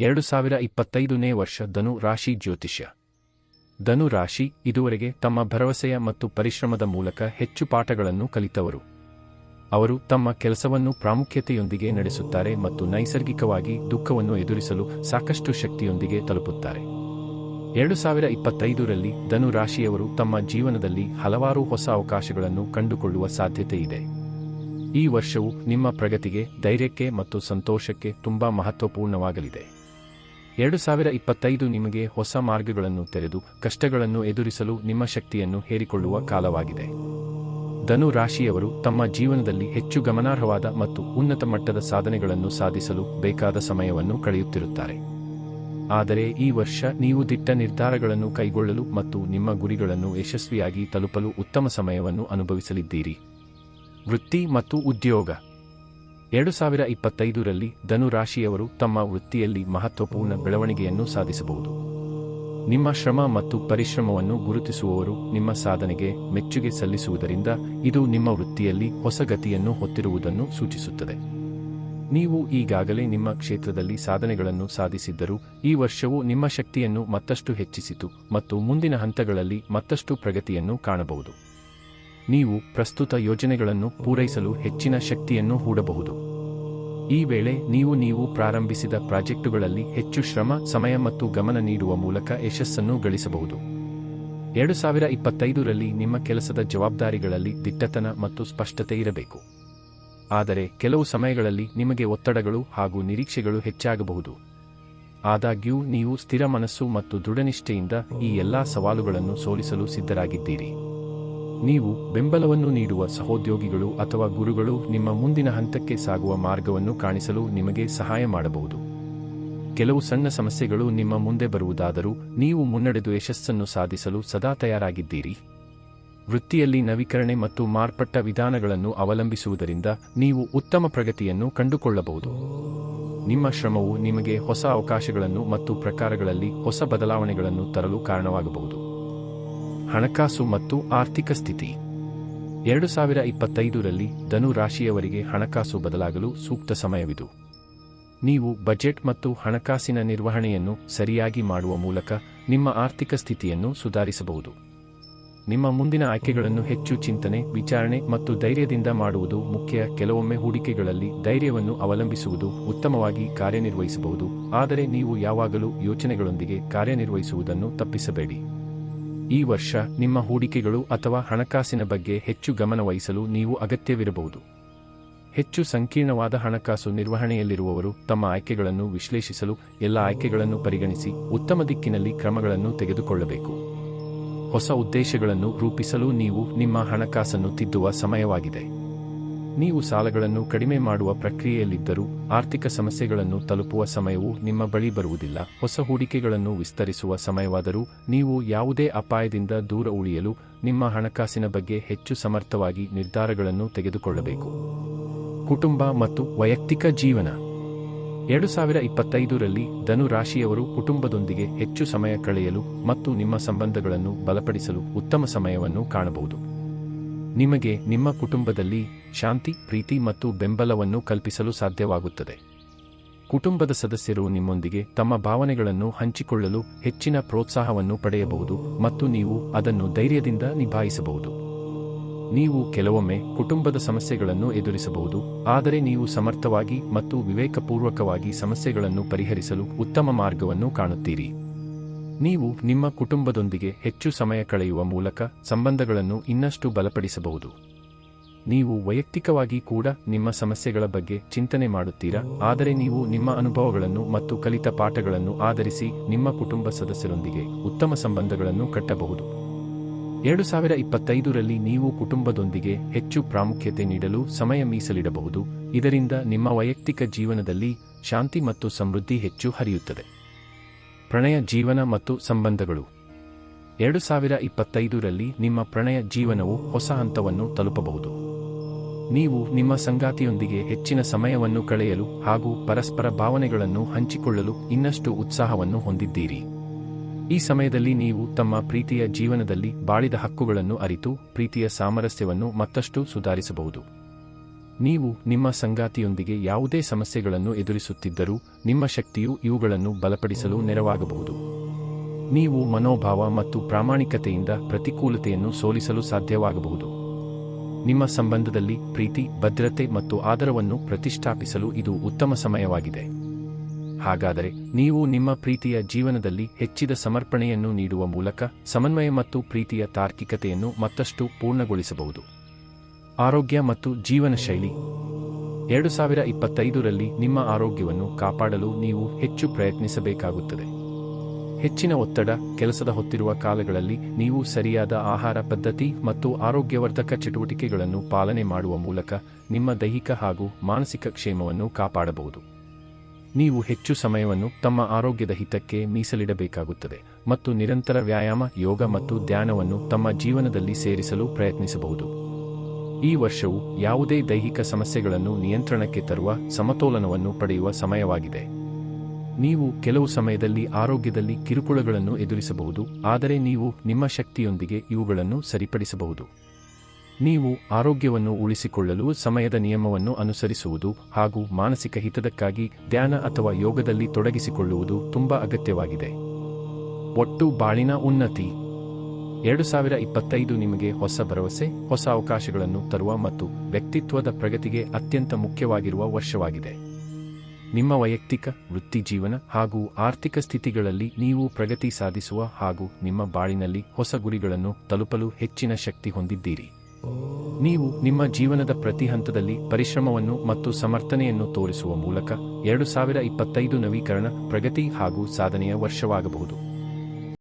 ಎರಡು ಸಾವಿರ ಇಪ್ಪತ್ತೈದನೇ ವರ್ಷ ಧನು ರಾಶಿ ಜ್ಯೋತಿಷ್ಯ. ಧನು ರಾಶಿ ಇದುವರೆಗೆ ತಮ್ಮ ಭರವಸೆಯ ಮತ್ತು ಪರಿಶ್ರಮದ ಮೂಲಕ ಹೆಚ್ಚು ಪಾಠಗಳನ್ನು ಕಲಿತವರು. ಅವರು ತಮ್ಮ ಕೆಲಸವನ್ನು ಪ್ರಾಮುಖ್ಯತೆಯೊಂದಿಗೆ ನಡೆಸುತ್ತಾರೆ ಮತ್ತು ನೈಸರ್ಗಿಕವಾಗಿ ದುಃಖವನ್ನು ಎದುರಿಸಲು ಸಾಕಷ್ಟು ಶಕ್ತಿಯೊಂದಿಗೆ ತಲುಪುತ್ತಾರೆ. ಎರಡು ಸಾವಿರ ಇಪ್ಪತ್ತೈದರಲ್ಲಿ ಧನು ರಾಶಿಯವರು ತಮ್ಮ ಜೀವನದಲ್ಲಿ ಹಲವಾರು ಹೊಸ ಅವಕಾಶಗಳನ್ನು ಕಂಡುಕೊಳ್ಳುವ ಸಾಧ್ಯತೆ ಇದೆ. ಈ ವರ್ಷವು ನಿಮ್ಮ ಪ್ರಗತಿಗೆ ಧೈರ್ಯಕ್ಕೆ ಮತ್ತು ಸಂತೋಷಕ್ಕೆ ತುಂಬಾ ಮಹತ್ವಪೂರ್ಣವಾಗಲಿದೆ. ಎರಡು ಸಾವಿರ ಇಪ್ಪತ್ತೈದು ನಿಮಗೆ ಹೊಸ ಮಾರ್ಗಗಳನ್ನು ತೆರೆದು ಕಷ್ಟಗಳನ್ನು ಎದುರಿಸಲು ನಿಮ್ಮ ಶಕ್ತಿಯನ್ನು ಹೇರಿಕೊಳ್ಳುವ ಕಾಲವಾಗಿದೆ. ಧನು ರಾಶಿಯವರು ತಮ್ಮ ಜೀವನದಲ್ಲಿ ಹೆಚ್ಚು ಗಮನಾರ್ಹವಾದ ಮತ್ತು ಉನ್ನತ ಮಟ್ಟದ ಸಾಧನೆಗಳನ್ನು ಸಾಧಿಸಲು ಬೇಕಾದ ಸಮಯವನ್ನು ಕಳೆಯುತ್ತಿರುತ್ತಾರೆ. ಆದರೆ ಈ ವರ್ಷ ನೀವು ದಿಟ್ಟ ನಿರ್ಧಾರಗಳನ್ನು ಕೈಗೊಳ್ಳಲು ಮತ್ತು ನಿಮ್ಮ ಗುರಿಗಳನ್ನು ಯಶಸ್ವಿಯಾಗಿ ತಲುಪಲು ಉತ್ತಮ ಸಮಯವನ್ನು ಅನುಭವಿಸಲಿದ್ದೀರಿ. ವೃತ್ತಿ ಮತ್ತು ಉದ್ಯೋಗ. ಎರಡು ಸಾವಿರ ಇಪ್ಪತ್ತೈದರಲ್ಲಿ ಧನುರಾಶಿಯವರು ತಮ್ಮ ವೃತ್ತಿಯಲ್ಲಿ ಮಹತ್ವಪೂರ್ಣ ಬೆಳವಣಿಗೆಯನ್ನು ಸಾಧಿಸಬಹುದು. ನಿಮ್ಮ ಶ್ರಮ ಮತ್ತು ಪರಿಶ್ರಮವನ್ನು ಗುರುತಿಸುವವರು ನಿಮ್ಮ ಸಾಧನೆಗೆ ಮೆಚ್ಚುಗೆ ಸಲ್ಲಿಸುವುದರಿಂದ ಇದು ನಿಮ್ಮ ವೃತ್ತಿಯಲ್ಲಿ ಹೊಸ ಗತಿಯನ್ನು ಹೊತ್ತಿರುವುದನ್ನು ಸೂಚಿಸುತ್ತದೆ. ನೀವು ಈಗಾಗಲೇ ನಿಮ್ಮ ಕ್ಷೇತ್ರದಲ್ಲಿ ಸಾಧನೆಗಳನ್ನು ಸಾಧಿಸಿದ್ದರೂ ಈ ವರ್ಷವು ನಿಮ್ಮ ಶಕ್ತಿಯನ್ನು ಮತ್ತಷ್ಟು ಹೆಚ್ಚಿಸಿತು ಮತ್ತು ಮುಂದಿನ ಹಂತಗಳಲ್ಲಿ ಮತ್ತಷ್ಟು ಪ್ರಗತಿಯನ್ನು ಕಾಣಬಹುದು. ನೀವು ಪ್ರಸ್ತುತ ಯೋಜನೆಗಳನ್ನು ಪೂರೈಸಲು ಹೆಚ್ಚಿನ ಶಕ್ತಿಯನ್ನು ಹೂಡಬಹುದು. ಈ ವೇಳೆ ನೀವು ನೀವು ಪ್ರಾರಂಭಿಸಿದ ಪ್ರಾಜೆಕ್ಟುಗಳಲ್ಲಿ ಹೆಚ್ಚು ಶ್ರಮ, ಸಮಯ ಮತ್ತು ಗಮನ ನೀಡುವ ಮೂಲಕ ಯಶಸ್ಸನ್ನು ಗಳಿಸಬಹುದು. ಎರಡು ಸಾವಿರ ಇಪ್ಪತ್ತೈದರಲ್ಲಿ ನಿಮ್ಮ ಕೆಲಸದ ಜವಾಬ್ದಾರಿಗಳಲ್ಲಿ ದಿಟ್ಟತನ ಮತ್ತು ಸ್ಪಷ್ಟತೆ ಇರಬೇಕು. ಆದರೆ ಕೆಲವು ಸಮಯಗಳಲ್ಲಿ ನಿಮಗೆ ಒತ್ತಡಗಳು ಹಾಗೂ ನಿರೀಕ್ಷೆಗಳು ಹೆಚ್ಚಾಗಬಹುದು. ಆದಾಗ್ಯೂ, ನೀವು ಸ್ಥಿರ ಮನಸ್ಸು ಮತ್ತು ದೃಢನಿಷ್ಠೆಯಿಂದ ಈ ಎಲ್ಲಾ ಸವಾಲುಗಳನ್ನು ಸೋಲಿಸಲು ಸಿದ್ಧರಾಗಿದ್ದೀರಿ. ನೀವು ಬೆಂಬಲವನ್ನು ನೀಡುವ ಸಹೋದ್ಯೋಗಿಗಳು ಅಥವಾ ಗುರುಗಳು ನಿಮ್ಮ ಮುಂದಿನ ಹಂತಕ್ಕೆ ಸಾಗುವ ಮಾರ್ಗವನ್ನು ಕಾಣಿಸಲು ನಿಮಗೆ ಸಹಾಯ ಮಾಡಬಹುದು. ಕೆಲವು ಸಣ್ಣ ಸಮಸ್ಯೆಗಳು ನಿಮ್ಮ ಮುಂದೆ ಬರುವುದಾದರೂ ನೀವು ಮುನ್ನಡೆದು ಯಶಸ್ಸನ್ನು ಸಾಧಿಸಲು ಸದಾ ತಯಾರಾಗಿದ್ದೀರಿ. ವೃತ್ತಿಯಲ್ಲಿ ನವೀಕರಣೆ ಮತ್ತು ಮಾರ್ಪಟ್ಟ ವಿಧಾನಗಳನ್ನು ಅವಲಂಬಿಸುವುದರಿಂದ ನೀವು ಉತ್ತಮ ಪ್ರಗತಿಯನ್ನು ಕಂಡುಕೊಳ್ಳಬಹುದು. ನಿಮ್ಮ ಶ್ರಮವು ನಿಮಗೆ ಹೊಸ ಅವಕಾಶಗಳನ್ನು ಮತ್ತು ಪ್ರಕಾರಗಳಲ್ಲಿ ಹೊಸ ಬದಲಾವಣೆಗಳನ್ನು ತರಲು ಕಾರಣವಾಗಬಹುದು. ಹಣಕಾಸು ಮತ್ತು ಆರ್ಥಿಕ ಸ್ಥಿತಿ. ಎರಡು ಸಾವಿರ ಇಪ್ಪತ್ತೈದರಲ್ಲಿ ಧನು ರಾಶಿಯವರಿಗೆ ಹಣಕಾಸು ಬದಲಾಗಲು ಸೂಕ್ತ ಸಮಯವಿದು. ನೀವು ಬಜೆಟ್ ಮತ್ತು ಹಣಕಾಸಿನ ನಿರ್ವಹಣೆಯನ್ನು ಸರಿಯಾಗಿ ಮಾಡುವ ಮೂಲಕ ನಿಮ್ಮ ಆರ್ಥಿಕ ಸ್ಥಿತಿಯನ್ನು ಸುಧಾರಿಸಬಹುದು. ನಿಮ್ಮ ಮುಂದಿನ ಆಯ್ಕೆಗಳನ್ನು ಹೆಚ್ಚು ಚಿಂತನೆ, ವಿಚಾರಣೆ ಮತ್ತು ಧೈರ್ಯದಿಂದ ಮಾಡುವುದು ಮುಖ್ಯ. ಕೆಲವೊಮ್ಮೆ ಹೂಡಿಕೆಗಳಲ್ಲಿ ಧೈರ್ಯವನ್ನು ಅವಲಂಬಿಸುವುದು ಉತ್ತಮವಾಗಿ ಕಾರ್ಯನಿರ್ವಹಿಸಬಹುದು. ಆದರೆ ನೀವು ಯಾವಾಗಲೂ ಯೋಚನೆಗಳೊಂದಿಗೆ ಕಾರ್ಯನಿರ್ವಹಿಸುವುದನ್ನು ತಪ್ಪಿಸಬೇಡಿ. ಈ ವರ್ಷ ನಿಮ್ಮ ಹೂಡಿಕೆಗಳು ಅಥವಾ ಹಣಕಾಸಿನ ಬಗ್ಗೆ ಹೆಚ್ಚು ಗಮನ ವಹಿಸಲು ನೀವು ಅಗತ್ಯವಿರಬಹುದು. ಹೆಚ್ಚು ಸಂಕೀರ್ಣವಾದ ಹಣಕಾಸು ನಿರ್ವಹಣೆಯಲ್ಲಿರುವವರು ತಮ್ಮ ಆಯ್ಕೆಗಳನ್ನು ವಿಶ್ಲೇಷಿಸಲು, ಎಲ್ಲ ಆಯ್ಕೆಗಳನ್ನು ಪರಿಗಣಿಸಿ ಉತ್ತಮ ದಿಕ್ಕಿನಲ್ಲಿ ಕ್ರಮಗಳನ್ನು ತೆಗೆದುಕೊಳ್ಳಬೇಕು. ಹೊಸ ಉದ್ದೇಶಗಳನ್ನು ರೂಪಿಸಲು ನೀವು ನಿಮ್ಮ ಹಣಕಾಸನ್ನು ತಿದ್ದುವ ಸಮಯವಾಗಿದೆ. ನೀವು ಸಾಲಗಳನ್ನು ಕಡಿಮೆ ಮಾಡುವ ಪ್ರಕ್ರಿಯೆಯಲ್ಲಿದ್ದರೂ ಆರ್ಥಿಕ ಸಮಸ್ಯೆಗಳನ್ನು ತಲುಪುವ ಸಮಯವು ನಿಮ್ಮ ಬಳಿ ಬರುವುದಿಲ್ಲ. ಹೊಸ ಹೂಡಿಕೆಗಳನ್ನು ವಿಸ್ತರಿಸುವ ಸಮಯವಾದರೂ ನೀವು ಯಾವುದೇ ಅಪಾಯದಿಂದ ದೂರ ಉಳಿಯಲು ನಿಮ್ಮ ಹಣಕಾಸಿನ ಬಗ್ಗೆ ಹೆಚ್ಚು ಸಮರ್ಥವಾಗಿ ನಿರ್ಧಾರಗಳನ್ನು ತೆಗೆದುಕೊಳ್ಳಬೇಕು. ಕುಟುಂಬ ಮತ್ತು ವೈಯಕ್ತಿಕ ಜೀವನ. ಎರಡು ಸಾವಿರ ಇಪ್ಪತ್ತೈದರಲ್ಲಿ ಧನು ರಾಶಿಯವರು ಕುಟುಂಬದೊಂದಿಗೆ ಹೆಚ್ಚು ಸಮಯ ಕಳೆಯಲು ಮತ್ತು ನಿಮ್ಮ ಸಂಬಂಧಗಳನ್ನು ಬಲಪಡಿಸಲು ಉತ್ತಮ ಸಮಯವನ್ನು ಕಾಣಬಹುದು. ನಿಮಗೆ ನಿಮ್ಮ ಕುಟುಂಬದಲ್ಲಿ ಶಾಂತಿ, ಪ್ರೀತಿ ಮತ್ತು ಬೆಂಬಲವನ್ನು ಕಲ್ಪಿಸಲು ಸಾಧ್ಯವಾಗುತ್ತದೆ. ಕುಟುಂಬದ ಸದಸ್ಯರು ನಿಮ್ಮೊಂದಿಗೆ ತಮ್ಮ ಭಾವನೆಗಳನ್ನು ಹಂಚಿಕೊಳ್ಳಲು ಹೆಚ್ಚಿನ ಪ್ರೋತ್ಸಾಹವನ್ನು ಪಡೆಯಬಹುದು ಮತ್ತು ನೀವು ಅದನ್ನು ಧೈರ್ಯದಿಂದ ನಿಭಾಯಿಸಬಹುದು. ನೀವು ಕೆಲವೊಮ್ಮೆ ಕುಟುಂಬದ ಸಮಸ್ಯೆಗಳನ್ನು ಎದುರಿಸಬಹುದು, ಆದರೆ ನೀವು ಸಮರ್ಥವಾಗಿ ಮತ್ತು ವಿವೇಕಪೂರ್ವಕವಾಗಿ ಸಮಸ್ಯೆಗಳನ್ನು ಪರಿಹರಿಸಲು ಉತ್ತಮ ಮಾರ್ಗವನ್ನು ಕಾಣುತ್ತೀರಿ. ನೀವು ನಿಮ್ಮ ಕುಟುಂಬದೊಂದಿಗೆ ಹೆಚ್ಚು ಸಮಯ ಕಳೆಯುವ ಮೂಲಕ ಸಂಬಂಧಗಳನ್ನು ಇನ್ನಷ್ಟು ಬಲಪಡಿಸಬಹುದು. ನೀವು ವೈಯಕ್ತಿಕವಾಗಿ ಕೂಡ ನಿಮ್ಮ ಸಮಸ್ಯೆಗಳ ಬಗ್ಗೆ ಚಿಂತನೆ ಮಾಡುತ್ತೀರಾ? ಆದರೆ ನೀವು ನಿಮ್ಮ ಅನುಭವಗಳನ್ನು ಮತ್ತು ಕಲಿತ ಪಾಠಗಳನ್ನು ಆಧರಿಸಿ ನಿಮ್ಮ ಕುಟುಂಬ ಸದಸ್ಯರೊಂದಿಗೆ ಉತ್ತಮ ಸಂಬಂಧಗಳನ್ನು ಕಟ್ಟಬಹುದು. ಎರಡು ಸಾವಿರ ಇಪ್ಪತ್ತೈದರಲ್ಲಿ ನೀವು ಕುಟುಂಬದೊಂದಿಗೆ ಹೆಚ್ಚು ಪ್ರಾಮುಖ್ಯತೆ ನೀಡಲು ಸಮಯ ಮೀಸಲಿಡಬಹುದು. ಇದರಿಂದ ನಿಮ್ಮ ವೈಯಕ್ತಿಕ ಜೀವನದಲ್ಲಿ ಶಾಂತಿ ಮತ್ತು ಸಮೃದ್ಧಿ ಹೆಚ್ಚು ಹರಿಯುತ್ತದೆ. ಪ್ರಣಯ ಜೀವನ ಮತ್ತು ಸಂಬಂಧಗಳು. ಎರಡು ಸಾವಿರ ಇಪ್ಪತ್ತೈದರಲ್ಲಿ ನಿಮ್ಮ ಪ್ರಣಯ ಜೀವನವು ಹೊಸ ಹಂತವನ್ನು ತಲುಪಬಹುದು. ನೀವು ನಿಮ್ಮ ಸಂಗಾತಿಯೊಂದಿಗೆ ಹೆಚ್ಚಿನ ಸಮಯವನ್ನು ಕಳೆಯಲು ಹಾಗೂ ಪರಸ್ಪರ ಭಾವನೆಗಳನ್ನು ಹಂಚಿಕೊಳ್ಳಲು ಇನ್ನಷ್ಟು ಉತ್ಸಾಹವನ್ನು ಹೊಂದಿದ್ದೀರಿ. ಈ ಸಮಯದಲ್ಲಿ ನೀವು ತಮ್ಮ ಪ್ರೀತಿಯ ಜೀವನದಲ್ಲಿ ಬಾಳಿದ ಹಕ್ಕುಗಳನ್ನು ಅರಿತು ಪ್ರೀತಿಯ ಸಾಮರಸ್ಯವನ್ನು ಮತ್ತಷ್ಟು ಸುಧಾರಿಸಬಹುದು. ನೀವು ನಿಮ್ಮ ಸಂಗಾತಿಯೊಂದಿಗೆ ಯಾವುದೇ ಸಮಸ್ಯೆಗಳನ್ನು ಎದುರಿಸುತ್ತಿದ್ದರೂ ನಿಮ್ಮ ಶಕ್ತಿಯು ಇವುಗಳನ್ನು ಬಲಪಡಿಸಲು ನೆರವಾಗಬಹುದು. ನೀವು ಮನೋಭಾವ ಮತ್ತು ಪ್ರಾಮಾಣಿಕತೆಯಿಂದ ಪ್ರತಿಕೂಲತೆಯನ್ನು ಸೋಲಿಸಲು ಸಾಧ್ಯವಾಗಬಹುದು. ನಿಮ್ಮ ಸಂಬಂಧದಲ್ಲಿ ಪ್ರೀತಿ, ಭದ್ರತೆ ಮತ್ತು ಆದರವನ್ನು ಪ್ರತಿಷ್ಠಾಪಿಸಲು ಇದು ಉತ್ತಮ ಸಮಯವಾಗಿದೆ. ಹಾಗಾದರೆ, ನೀವು ನಿಮ್ಮ ಪ್ರೀತಿಯ ಜೀವನದಲ್ಲಿ ಹೆಚ್ಚಿದ ಸಮರ್ಪಣೆಯನ್ನು ನೀಡುವ ಮೂಲಕ ಸಮನ್ವಯ ಮತ್ತು ಪ್ರೀತಿಯ ತಾರ್ಕಿಕತೆಯನ್ನು ಮತ್ತಷ್ಟು ಪೂರ್ಣಗೊಳಿಸಬಹುದು. ಆರೋಗ್ಯ ಮತ್ತು ಜೀವನ ಶೈಲಿ ಎರಡು ಸಾವಿರ ಇಪ್ಪತ್ತೈದರಲ್ಲಿ ನಿಮ್ಮ ಆರೋಗ್ಯವನ್ನು ಕಾಪಾಡಲು ನೀವು ಹೆಚ್ಚು ಪ್ರಯತ್ನಿಸಬೇಕಾಗುತ್ತದೆ. ಹೆಚ್ಚಿನ ಒತ್ತಡ, ಕೆಲಸದ ಹೊತ್ತಿರುವ ಕಾಲಗಳಲ್ಲಿ ನೀವು ಸರಿಯಾದ ಆಹಾರ ಪದ್ಧತಿ ಮತ್ತು ಆರೋಗ್ಯವರ್ಧಕ ಚಟುವಟಿಕೆಗಳನ್ನು ಪಾಲನೆ ಮಾಡುವ ಮೂಲಕ ನಿಮ್ಮ ದೈಹಿಕ ಹಾಗೂ ಮಾನಸಿಕ ಕ್ಷೇಮವನ್ನು ಕಾಪಾಡಬಹುದು. ನೀವು ಹೆಚ್ಚು ಸಮಯವನ್ನು ತಮ್ಮ ಆರೋಗ್ಯದ ಹಿತಕ್ಕೆ ಮೀಸಲಿಡಬೇಕಾಗುತ್ತದೆ ಮತ್ತು ನಿರಂತರ ವ್ಯಾಯಾಮ, ಯೋಗ ಮತ್ತು ಧ್ಯಾನವನ್ನು ತಮ್ಮ ಜೀವನದಲ್ಲಿ ಸೇರಿಸಲು ಪ್ರಯತ್ನಿಸಬಹುದು. ಈ ವರ್ಷವು ಯಾವುದೇ ದೈಹಿಕ ಸಮಸ್ಯೆಗಳನ್ನು ನಿಯಂತ್ರಣಕ್ಕೆ ತರುವ ಸಮತೋಲನವನ್ನು ಪಡೆಯುವ ಸಮಯವಾಗಿದೆ. ನೀವು ಕೆಲವು ಸಮಯದಲ್ಲಿ ಆರೋಗ್ಯದಲ್ಲಿ ಕಿರುಕುಳಗಳನ್ನು ಎದುರಿಸಬಹುದು, ಆದರೆ ನೀವು ನಿಮ್ಮ ಶಕ್ತಿಯೊಂದಿಗೆ ಇವುಗಳನ್ನು ಸರಿಪಡಿಸಬಹುದು. ನೀವು ಆರೋಗ್ಯವನ್ನು ಉಳಿಸಿಕೊಳ್ಳಲು ಸಮಯದ ನಿಯಮವನ್ನು ಅನುಸರಿಸುವುದು ಹಾಗೂ ಮಾನಸಿಕ ಹಿತದಕ್ಕಾಗಿ ಧ್ಯಾನ ಅಥವಾ ಯೋಗದಲ್ಲಿ ತೊಡಗಿಸಿಕೊಳ್ಳುವುದು ತುಂಬಾ ಅಗತ್ಯವಾಗಿದೆ. ಒಟ್ಟು ಬಾಳಿನ ಉನ್ನತಿ. ಎರಡು ಸಾವಿರ ಇಪ್ಪತ್ತೈದು ನಿಮಗೆ ಹೊಸ ಭರವಸೆ, ಹೊಸ ಅವಕಾಶಗಳನ್ನು ತರುವ ಮತ್ತು ವ್ಯಕ್ತಿತ್ವದ ಪ್ರಗತಿಗೆ ಅತ್ಯಂತ ಮುಖ್ಯವಾಗಿರುವ ವರ್ಷವಾಗಿದೆ. ನಿಮ್ಮ ವೈಯಕ್ತಿಕ, ವೃತ್ತಿ ಜೀವನ ಹಾಗೂ ಆರ್ಥಿಕ ಸ್ಥಿತಿಗಳಲ್ಲಿ ನೀವು ಪ್ರಗತಿ ಸಾಧಿಸುವ ಹಾಗೂ ನಿಮ್ಮ ಬಾಳಿನಲ್ಲಿ ಹೊಸ ಗುರಿಗಳನ್ನು ತಲುಪಲು ಹೆಚ್ಚಿನ ಶಕ್ತಿ ಹೊಂದಿದ್ದೀರಿ. ನೀವು ನಿಮ್ಮ ಜೀವನದ ಪ್ರತಿ ಹಂತದಲ್ಲಿ ಪರಿಶ್ರಮವನ್ನು ಮತ್ತು ಸಮರ್ಥನೆಯನ್ನು ತೋರಿಸುವ ಮೂಲಕ ಎರಡು ಸಾವಿರ ಇಪ್ಪತ್ತೈದು ನವೀಕರಣ, ಪ್ರಗತಿ ಹಾಗೂ ಸಾಧನೆಯ ವರ್ಷವಾಗಬಹುದು.